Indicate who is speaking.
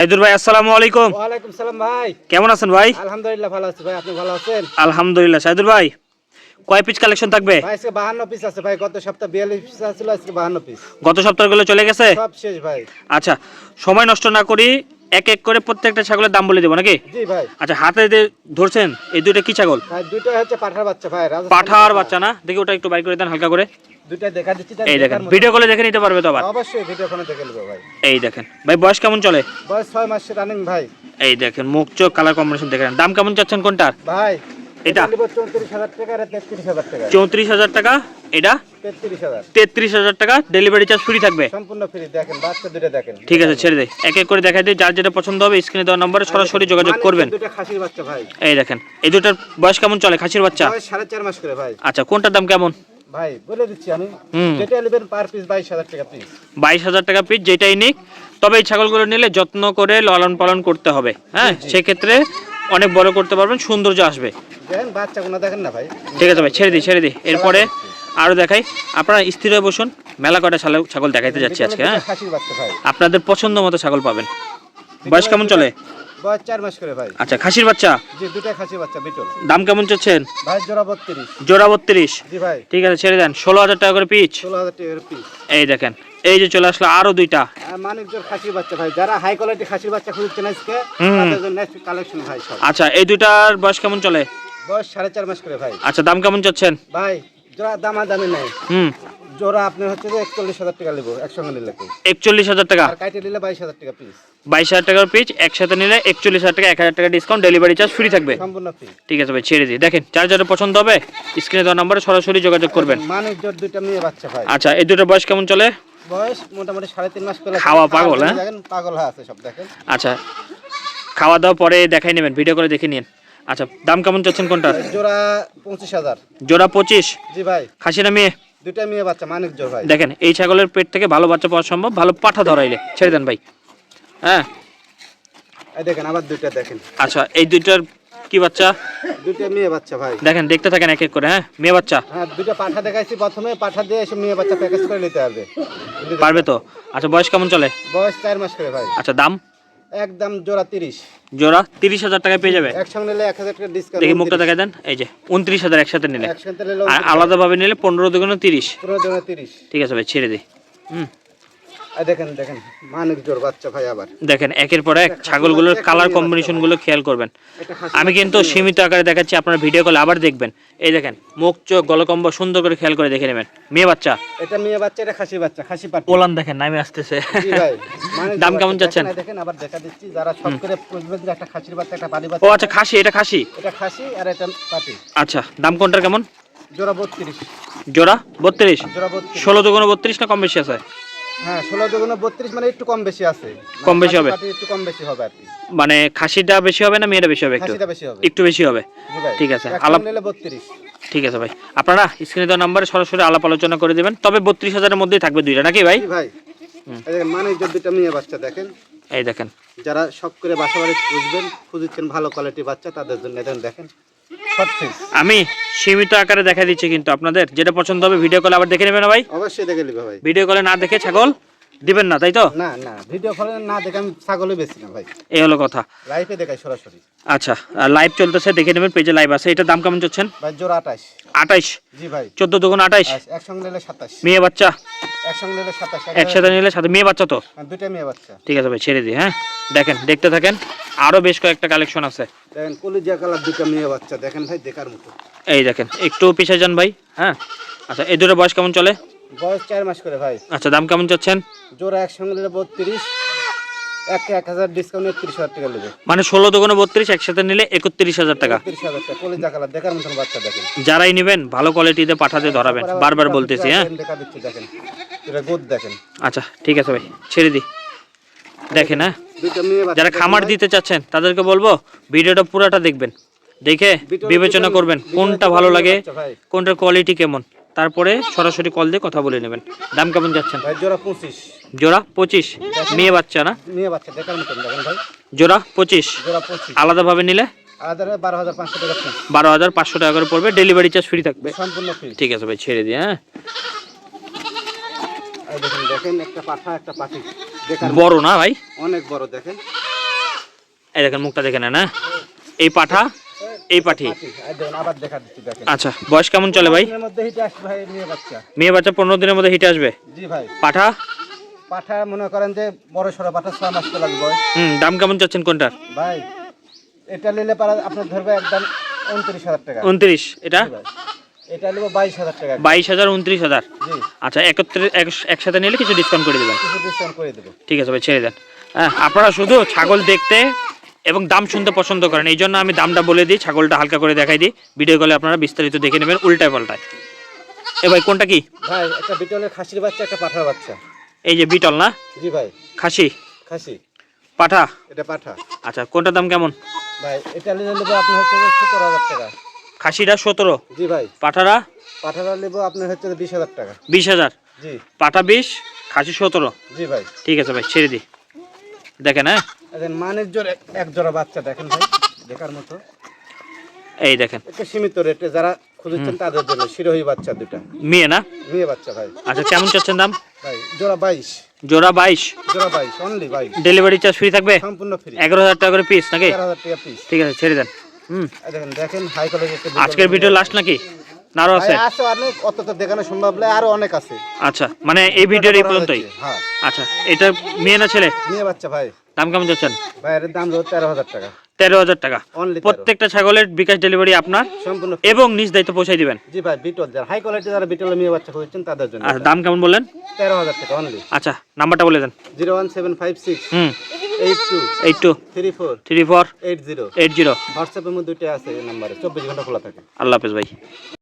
Speaker 1: সাইদুর ভাই আসসালামু আলাইকুম।
Speaker 2: ওয়ালাইকুম সালাম ভাই।
Speaker 1: কেমন আছেন ভাই?
Speaker 2: আলহামদুলিল্লাহ ভালো আছি ভাই আপনি ভালো আছেন?
Speaker 1: আলহামদুলিল্লাহ সাইদুর ভাই কয় পিস কালেকশন থাকবে?
Speaker 2: ভাই আজকে বাহান্ন পিস আছে ভাই গত সপ্তাহ বিয়াল্লিশ পিস ছিল আজকে বাহান্ন পিস
Speaker 1: গত সপ্তাহগুলো চলে গেছে?
Speaker 2: সব শেষ ভাই।
Speaker 1: আচ্ছা সময় নষ্ট না করি এক এক করে প্রত্যেকটা ছাগলের দাম বলে দেবো নাকি?
Speaker 2: জি ভাই।
Speaker 1: আচ্ছা হাতে যে ধরছেন এই দুইটা কি ছাগল?
Speaker 2: দুইটা হচ্ছে পাঠার বাচ্চা ভাই
Speaker 1: পাঠার বাচ্চা না? দেখি ওটা একটু বাইর করে দেন হালকা করে।
Speaker 2: দুইটা দেখা দিচ্ছি
Speaker 1: এই দেখেন ভিডিও কলে দেখে নিতে পারবে তো আবার?
Speaker 2: অবশ্যই ভিডিও ফোনে দেখে নেব ভাই।
Speaker 1: এই দেখেন ভাই বয়স কেমন চলে?
Speaker 2: বয়স ছয় মাস রানিং ভাই।
Speaker 1: এই দেখেন মুখ চোখ কালার কম্বিনেশন দেখেন দাম কেমন চাচ্ছেন কোনটার?
Speaker 2: ভাই
Speaker 1: এটা?
Speaker 2: নিব চৌত্রিশ হাজার টাকা আর
Speaker 1: এটা? ডেলিভারি চার্জ ফ্রি থাকবে?
Speaker 2: সম্পূর্ণ ফ্রি দেখেন বাচ্চা দুইটা দেখেন।
Speaker 1: ঠিক আছে ছেড়ে এক এক করে দেখাই দিই যার যেটা পছন্দ হবে স্ক্রিনে দেওয়া নম্বরে সরাসরি যোগাযোগ করবেন।
Speaker 2: দুইটা খাসির বাচ্চা ভাই।
Speaker 1: এই দেখেন এই দুটার বয়স কেমন চলে খাসির বাচ্চা?
Speaker 2: বয়স সাড়ে চার মাস করে ভাই।
Speaker 1: আচ্ছা কোনটার দাম কেমন?
Speaker 2: ভাই বলে দিচ্ছি আমি যেটা নেবেন পার পিস বাইশ হাজার টাকা পিস
Speaker 1: বাইশ হাজার টাকা পিস যেটাই নিক তবে এই ছাগলগুলো নিলে যত্ন করে লালন পালন করতে হবে হ্যাঁ? সেক্ষেত্রে অনেক বড় করতে পারবেন সৌন্দর্য আসবে।
Speaker 2: দেখেন বাচ্চাগুলো দেখেন না ভাই?
Speaker 1: ঠিক আছে ভাই ছেড়ে দিই ছেড়ে দিই। এরপরে আরও দেখাই আপনারা স্থির হয়ে বসুন মেলা কটা ছাগল দেখাইতে যাচ্ছি আজকে হ্যাঁ? আপনাদের পছন্দ মতো ছাগল পাবেন। বয়স কেমন চলে?
Speaker 2: বয়স চার মাস করে ভাই।
Speaker 1: আচ্ছা খাসির বাচ্চা?
Speaker 2: জি খাসির বাচ্চা বিটল।
Speaker 1: দাম কেমন চাচ্ছেন?
Speaker 2: ভাই জোড়া বত্রিশ।
Speaker 1: জোড়া বত্রিশ?
Speaker 2: জি ভাই।
Speaker 1: ঠিক আছে ছেড়ে দেন। ষোলো হাজার টাকা করে পিচ।
Speaker 2: ষোলো হাজার টাকার পিস
Speaker 1: এই দেখেন এই যে চলে আসলো আরও দুইটা।
Speaker 2: মানিকজোর খাসির বাচ্চা ভাই। যারা হাই কোয়ালিটি খাসির বাচ্চা খুঁজছেন আজকে
Speaker 1: হুম।
Speaker 2: তাদের জন্য কালেকশন ভাই সব।
Speaker 1: আচ্ছা এই দুইটার বয়স কেমন চলে?
Speaker 2: বয়স সাড়ে চার মাস করে ভাই।
Speaker 1: আচ্ছা দাম কেমন চাচ্ছেন?
Speaker 2: ভাই জোড়া দামা দামি নাই।
Speaker 1: হুম।
Speaker 2: জোড়া আপনার হচ্ছে যে একচল্লিশ হাজার টাকা নেব একসঙ্গে নিলে কেউ।
Speaker 1: একচল্লিশ হাজার টাকা?
Speaker 2: আর কাইটে নিলে বাইশ হাজার টাকা পিস
Speaker 1: বাইশ হাজার টাকার পিচ একসাথে নিলে একচল্লিশ হাজার টাকা এক হাজার টাকা ডিসকাউন্ট ডেলিভারি চার্জ ফ্রি থাকবে।
Speaker 2: সম্পূর্ণ ফ্রি
Speaker 1: ঠিক আছে ভাই ছেড়ে দিই। দেখেন যার যারা পছন্দ হবে স্ক্রিনে দেওয়া নম্বরে সরাসরি যোগাযোগ করবেন।
Speaker 2: মানিকজোর দুইটা মেয়ে বাচ্চা ভাই।
Speaker 1: আচ্ছা এই দুটোর বয়স কেমন চলে?
Speaker 2: বয়স মোটামুটি সাড়ে তিন মাস পেলে
Speaker 1: খাওয়া পাগল, হ্যাঁ?
Speaker 2: দেখেন পাগল হয়ে আছে সব দেখেন।
Speaker 1: আচ্ছা খাওয়া দাওয়া পরে দেখাই নেবেন ভিডিও করে দেখে নিন। আচ্ছা দাম কেমন চাচ্ছেন কোনটা
Speaker 2: জোড়া পঁচিশ হাজার।
Speaker 1: জোড়া পঁচিশ?
Speaker 2: জি ভাই।
Speaker 1: খাসি না মেয়ে?
Speaker 2: দুইটা মেয়ে বাচ্চা মানিক জোর ভাই।
Speaker 1: দেখেন এই ছাগলের পেট থেকে ভালো বাচ্চা পাওয়া সম্ভব ভালো পাঠা ধরাইলে। ছেড়ে দেন ভাই। হ্যাঁ?
Speaker 2: এই দেখেন আবার দুইটা দেখেন।
Speaker 1: আচ্ছা এই দুইটার কি বাচ্চা?
Speaker 2: দুইটা মেয়ে বাচ্চা ভাই।
Speaker 1: দেখেন দেখতে থাকেন এক এক করে হ্যাঁ? মেয়ে বাচ্চা?
Speaker 2: হ্যাঁ দুইটা পাঠা দেখাইছি প্রথমে পাঠা দিয়ে এসে মেয়ে বাচ্চা প্যাকেজ করে নিতে হবে।
Speaker 1: পারবে তো? আচ্ছা বয়স কেমন চলে?
Speaker 2: বয়স চার মাস করে ভাই।
Speaker 1: আচ্ছা দাম?
Speaker 2: একদম জোড়া তিরিশ।
Speaker 1: জোড়া তিরিশ হাজার টাকায় পেয়ে যাবে।
Speaker 2: একসঙ্গে নিলে এক হাজার টাকা ডিসকাউন্ট
Speaker 1: দেখি মুখটা দেখা দেন। এই যে উনত্রিশ হাজার একসাথে নিলে।
Speaker 2: একসাথে নিলে
Speaker 1: আলাদাভাবে নিলে পনেরো দুগুণ তিরিশ।
Speaker 2: পুরো জোড়া তিরিশ।
Speaker 1: ঠিক আছে ভাই ছেড়ে দিই হুম।
Speaker 2: দেখেন দেখেন মানিক জোর বাচ্চা ভাই আবার।
Speaker 1: দেখেন একের পর এক ছাগলগুলোর কালার কম্বিনেশনগুলো খেয়াল করবেন। আমি কিন্তু সীমিত আকারে দেখাচ্ছি আপনারা ভিডিও কলে আবার দেখবেন। এই দেখেন মুখ চোখ গলকম্ব সুন্দর করে খেয়াল করে দেখে নেবেন। মেয়ে বাচ্চা।
Speaker 2: এটা মেয়ে বাচ্চা এটা খাসি বাচ্চা খাসি পাটি।
Speaker 1: পোলান দেখেন নামে আসতেছে।
Speaker 2: জি ভাই মানিক
Speaker 1: দাম কেমন
Speaker 2: বাচ্চা।
Speaker 1: চাচ্ছেন?
Speaker 2: দেখেন, আবার দেখা দিচ্ছি যারা সব করে যে একটা খাসির বাচ্চা একটা পাটি
Speaker 1: ও আচ্ছা খাসি এটা খাসি?
Speaker 2: এটা খাসি আর এটা পাটি।
Speaker 1: আচ্ছা দাম কোনটার কেমন?
Speaker 2: জোড়া বত্রিশ।
Speaker 1: জোড়া বত্রিশ?
Speaker 2: জোড়া বত্রিশ।
Speaker 1: ষোলো দুগুণ বত্রিশ না কম বেশি আছে?
Speaker 2: হ্যাঁ ষোলো দুগুণ বত্রিশ মানে একটু কম বেশি আছে।
Speaker 1: কম বেশি হবে?
Speaker 2: একটু কম বেশি হবে আর কি।
Speaker 1: মানে খাসিটা বেশি হবে না মেয়েটা বেশি হবে একটু?
Speaker 2: বেশি হবে।
Speaker 1: একটু বেশি হবে? ঠিক আছে, আলাপ-
Speaker 2: নিলে বত্রিশ।
Speaker 1: ঠিক আছে ভাই। আপনারা স্ক্রিনে দেওয়া নাম্বারে সরাসরি আলাপ আলোচনা করে দেবেন। তবে বত্রিশ হাজারের মধ্যেই থাকবে দুইটা নাকি ভাই?
Speaker 2: ভাই। মানে যে মেয়ে বাচ্চা দেখেন।
Speaker 1: এই দেখেন।
Speaker 2: যারা শখ করে বাসা বাড়ি খুঁজবেন খুঁজছেন ভালো কোয়ালিটি বাচ্চা তাদের জন্য দেখেন।
Speaker 1: আমি সীমিত আকারে দেখা দিচ্ছি কিন্তু আপনাদের। যেটা পছন্দ হবে ভিডিও কলে আবার দেখে নেবেন ভাই?
Speaker 2: অবশ্যই দেখে নেবে ভাই।
Speaker 1: ভিডিও কলে না দেখে ছাগল দিবেন না তাই তো?
Speaker 2: না না ভিডিও ফলে না দেখে আমি ছাগলই বেশি না ভাই।
Speaker 1: এই হলো কথা।
Speaker 2: লাইফে দেখাই সরাসরি।
Speaker 1: আচ্ছা লাইভ চলতেছে দেখে নেবেন পেজে লাইভ আছে। এটা দাম কেমন চাচ্ছেন?
Speaker 2: ভাই জোড়া আঠাশ।
Speaker 1: আঠাইশ
Speaker 2: জি ভাই।
Speaker 1: চোদ্দ দুগুণ আঠাইশ
Speaker 2: আস- একসঙ্গে নিলে সাতাশ।
Speaker 1: মেয়ে বাচ্চা?
Speaker 2: একসঙ্গে নিলে সাতাশ
Speaker 1: একসাথে নিলে সাথে মেয়ে বাচ্চা তো?
Speaker 2: দুইটা মেয়ে বাচ্চা।
Speaker 1: ঠিক আছে ভাই ছেড়ে দিই হ্যাঁ? দেখেন দেখতে থাকেন আরও বেশ কয়েকটা কালেকশন আছে।
Speaker 2: দেখেন কলিজা কালার দুটো মেয়ে বাচ্চা দেখেন ভাই দেখার মতো।
Speaker 1: এই দেখেন একটু পিছিয়ে যান ভাই হ্যাঁ? আচ্ছা এই দুটো বয়স কেমন চলে?
Speaker 2: বয়স চার মাস করে ভাই।
Speaker 1: আচ্ছা দাম কেমন চাচ্ছেন?
Speaker 2: জোড়া একসঙ্গে নিলে বত্রিশ এক এক হাজার ডিসকাউন্ট একত্রিশ হাজার টাকা নেবে।
Speaker 1: মানে ষোলো দুগুণ বত্রিশ একসাথে নিলে একত্রিশ হাজার টাকা।
Speaker 2: একত্রিশ হাজার টাকা কলিজা কালার দেখার মতন বাচ্চা দেখেন।
Speaker 1: যারাই নেবেন ভালো কোয়ালিটিতে পাঠাতে ধরাবেন। বারবার বলতেছি হ্যাঁ?
Speaker 2: দেখা দিচ্ছি দেখেন। এটা গোদ দেখেন।
Speaker 1: আচ্ছা ঠিক আছে ভাই ছেড়ে দিই। দেখেন হ্যাঁ? যারা খামার দিতে চাচ্ছেন তাদেরকে বলব ভিডিওটা পুরোটা দেখবেন। দেখে বিবেচনা করবেন কোনটা ভালো লাগে কোনটার কোয়ালিটি কেমন। তারপরে সরাসরি কল দিয়ে কথা বলে নেবেন। দাম কেমন যাচ্ছেন
Speaker 2: ভাই জোড়া পঁচিশ।
Speaker 1: জোড়া পঁচিশ? মেয়ে বাচ্চা না?
Speaker 2: মেয়ে বাচ্চা দেখার মতন দেখেন ভাই।
Speaker 1: জোড়া পঁচিশ?
Speaker 2: জোড়া পঁচিশ।
Speaker 1: আলাদাভাবে নিলে?
Speaker 2: বারো হাজার পাঁচশো টাকা
Speaker 1: করে পড়বে ডেলিভারি চার্জ ফ্রি থাকবে।
Speaker 2: সম্পূর্ণ ফ্রি
Speaker 1: ঠিক আছে ভাই ছেড়ে দিয়ে হ্যাঁ।
Speaker 2: দেখেন দেখেন একটা পাঠা একটা পাটি
Speaker 1: বড় না ভাই?
Speaker 2: অনেক বড় দেখেন।
Speaker 1: এই দেখেন মুখটা দেখে নেন হ্যাঁ। এই পাঠা এই পাঠি। আচ্ছা বয়স কেমন চলে ভাই?
Speaker 2: মেয়ে বাচ্চা।
Speaker 1: পনেরো দিনের মধ্যে হিটে আসবে? পাঠা?
Speaker 2: পাঠা মনে করেন যে বড় সড়ো পাঠা ছয় মাস
Speaker 1: হুম দাম কেমন চাচ্ছেন কোনটার?
Speaker 2: ভাই এটা নিলে পারা আপনার ধরবে একদম উনত্রিশ হাজার টাকা।
Speaker 1: উনত্রিশ এটা?
Speaker 2: এটা নেব বাইশ হাজার টাকা।
Speaker 1: বাইশ হাজার উনত্রিশ হাজার? আচ্ছা একত্রে এক- একসাথে নিলে কিছু ডিসকাউন্ট করে দেবেন?
Speaker 2: কিছু ডিসকাউন্ট করে দেবো।
Speaker 1: ঠিক আছে ভাই ছেড়ে দেন। হ্যাঁ আপনারা শুধু ছাগল দেখতে এবং দাম শুনতে পছন্দ করেন। এই জন্য আমি দামটা বলে দিই ছাগলটা হালকা করে দেখাই দিই। ভিডিও কলে আপনারা বিস্তারিত দেখে নেবেন উল্টায় পাল্টায়। এ ভাই কোনটা কি?
Speaker 2: ভাই একটা বিটলের খাসির বাচ্চা একটা পাঠার বাচ্চা।
Speaker 1: এই যে বিটল না?
Speaker 2: জি ভাই।
Speaker 1: খাসি?
Speaker 2: খাসি।
Speaker 1: পাঠা?
Speaker 2: এটা পাঠা।
Speaker 1: আচ্ছা কোনটার দাম কেমন?
Speaker 2: ভাই এটা নিলে নেব আপনার হচ্ছে সতেরো হাজার টাকা।
Speaker 1: খাসিটা সতেরো?
Speaker 2: জি ভাই।
Speaker 1: পাঠারা?
Speaker 2: পাঠাটা নেব আপনার হচ্ছে বিশ হাজার টাকা।
Speaker 1: বিশ হাজার?
Speaker 2: জি।
Speaker 1: পাঠা বিশ খাসি সতেরো?
Speaker 2: জি ভাই।
Speaker 1: ঠিক আছে ভাই ছেড়ে দিই। দেখেন হ্যাঁ?
Speaker 2: এখন মানের জোর এক- জোড়া বাচ্চা দেখেন ভাই দেখার মতো।
Speaker 1: এই দেখেন।
Speaker 2: একটা সীমিত রেটে যারা খুঁজছেন তাদের জন্য শিরোহী বাচ্চা দুটা।
Speaker 1: মেয়ে না?
Speaker 2: মেয়ে বাচ্চা ভাই।
Speaker 1: আচ্ছা কেমন চাচ্ছেন দাম?
Speaker 2: ভাই জোড়া বাইশ।
Speaker 1: জোড়া বাইশ?
Speaker 2: জোড়া বাইশ অনলি বাইশ।
Speaker 1: ডেলিভারি চার্জ ফ্রি থাকবে?
Speaker 2: সম্পূর্ণ ফ্রি
Speaker 1: এগারো হাজার টাকা করে পিস নাকি?
Speaker 2: তেরো হাজার টাকা পিস
Speaker 1: ঠিক আছে ছেড়ে দেন। হুম।
Speaker 2: দেখেন দেখেন হাই কোয়ালিটি
Speaker 1: আজকের ভিডিও লাস্ট নাকি? আরও আছে?
Speaker 2: আছে অনেক অত তো দেখানো সম্ভব নয় আরও অনেক আছে।
Speaker 1: আচ্ছা মানে এই ভিডিওর এই পর্যন্তই?
Speaker 2: হ্যাঁ।
Speaker 1: আচ্ছা এটা মেয়ে না ছেলে?
Speaker 2: মেয়ে বাচ্চা ভাই।
Speaker 1: দাম কেমন যাচ্ছেন?
Speaker 2: দাম হলো তেরো হাজার টাকা।
Speaker 1: তেরো হাজার টাকা। প্রত্যেকটা ছাগলের বিকাশ ডেলিভারি আপনার
Speaker 2: সম্পূর্ণ
Speaker 1: এবং নিজ দায়িত্ব পৌঁছাই দিবেন।
Speaker 2: জি ভাই বিটল যারা হাই কোয়ালিটি যারা বিটল মেয়ে বাচ্চা খুঁজছেন তাদের জন্য।
Speaker 1: আচ্ছা দাম কেমন বললেন?
Speaker 2: তেরো হাজার টাকা অনলি
Speaker 1: আচ্ছা নাম্বারটা বলে দেন।
Speaker 2: Zero one seven five six.
Speaker 1: হুম।
Speaker 2: Eight two
Speaker 1: eight two
Speaker 2: three four
Speaker 1: three four
Speaker 2: eight zero
Speaker 1: eight zero
Speaker 2: হোয়াটসঅ্যাপের মধ্যে দুইটা আছে নাম্বারে চব্বিশ ঘণ্টা খোলা থাকে।
Speaker 1: আল্লাহ হাফেজ ভাই।